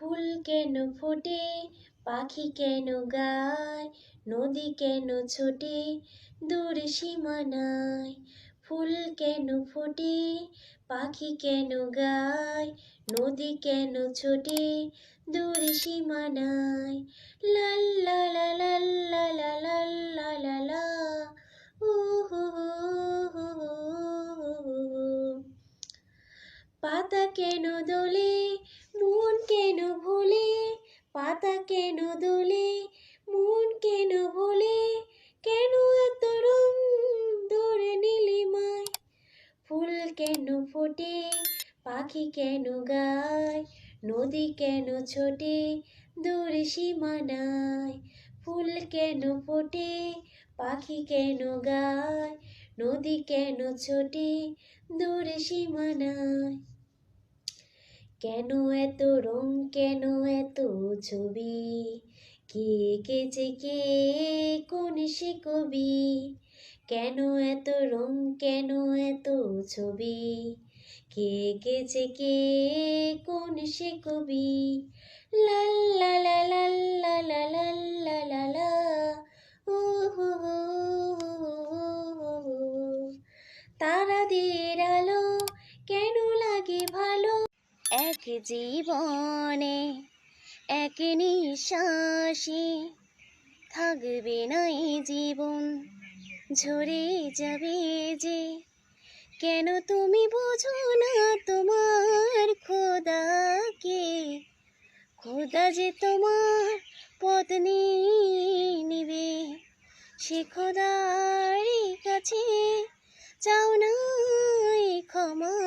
ফুল কেন ফোটে? পাখি কেন গায়? নদী কেন ছোটে? দূর সীমানায় ফুল কেন ফোটে? পাখি কেন গায়? নদী কেন ছোটে? দূর সীমানায় লা লা লা লা লা লা লা লা লা লা। উ হু হু হু হু হু হু। পাতা কেন দোলে পাতা কেন দোলে মন কেন ভোলে, কেন এত রং দূরে নীলিমায় ফুল কেন ফোটে, পাখি কেন গায়, নদী কেন ছোটে, দূর সীমানায় ফুল কেন ফোটে, পাখি কেন গায়, নদী কেন ছোটে, দূর সীমানায় কেন এত রং কেন এত ছবি কে এঁকেছে কে কোন সে কবি কেন এত রং কেন এত ছবি কে এঁকেছে কে কোন সে কবি লা লা লা লা লা লা লা লা হো হো। তারাদের আলো কেন লাগে ভালো এক জীবনে এক নিঃশ্বাসে থাকবে না এই জীবন, ঝরে যাবে যে। কেন তুমি বোঝো না তোমার খোদাকে? খোদা যে তোমার পত্নী নিবে, সে খোদারই কাছে চাও না ক্ষমা।